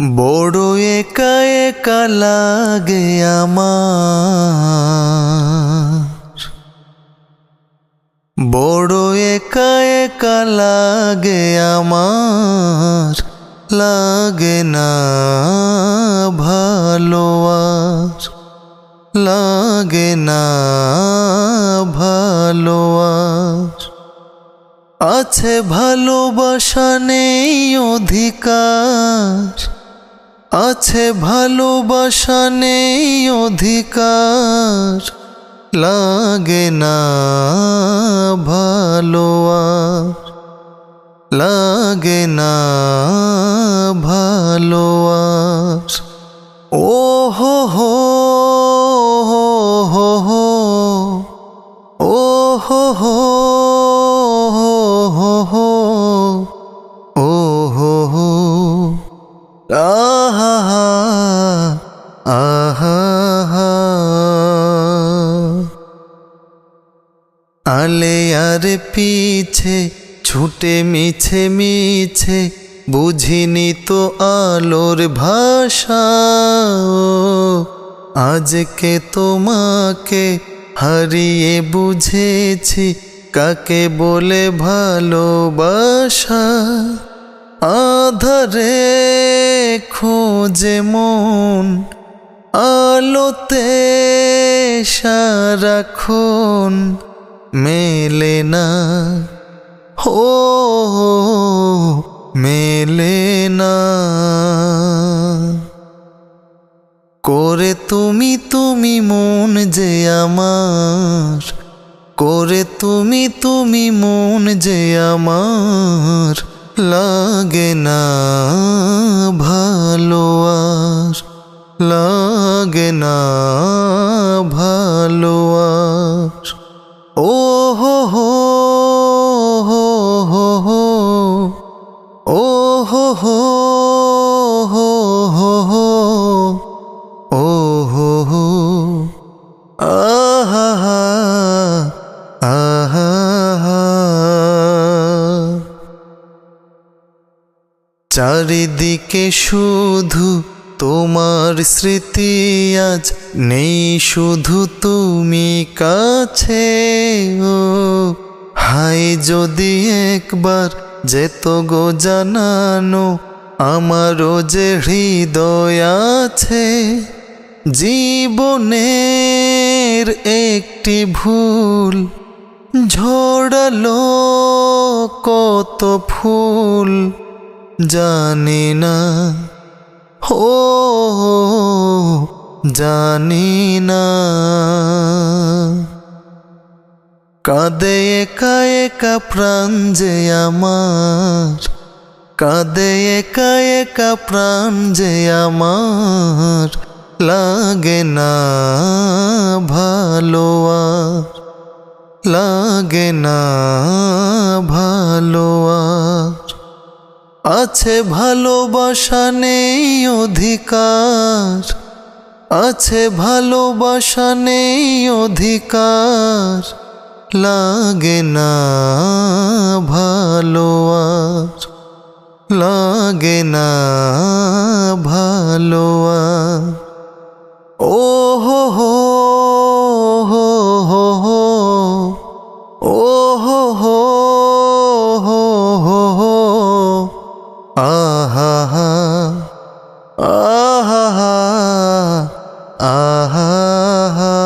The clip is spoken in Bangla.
বড় একা একা লাগে আমার। বড় একা একা লাগে আমার, লাগে না ভালো আর। লাগে না ভালো আর। আছে ভালোবাসা নেই অধিকার। আছে ভালোবাসা নেই অধিকার লাগে না ভালো লাগে না ভালো ও হো হো আর পিছে, ছুটে মিছে মিছে, বুঝিনি তো আলোর ভাষা আজকে তোমাকে হারিয়ে বুঝেছি, কাকে বলে ভালোবাসা? আধারে খোঁজে মন, আলোতে সারাক্ষণ মেলে না হো মেলে না করে তুমি তুমি মন যে আমার করে তুমি তুমি মন যে আমার লাগে না ভালো আর লাগে না ভালো ও হো হো হো হো হো ও হো হো হো হো হো ও হো হো আহা আহা। চারিদিকে শুধু তোমার স্মৃতি আজ নেই শুধু তুমি কাছে, ও। হাই যদি একবার যেত গো জানানো আমারও যে হৃদয় আছে, জীবনের একটি ভুল ঝোড়ালো কত ফুল জানি না। ও জানি না। কাঁদে একা একা প্রাণ যে আমার। কাঁদে একা একা প্রাণ যে আমার। লাগে না ভালো লাগে না ভালো আছে ভালোবাসা নেই অধিকার। আছে ভালোবাসা নেই অধিকার। লাগে না ভালো Ah, ah, ah.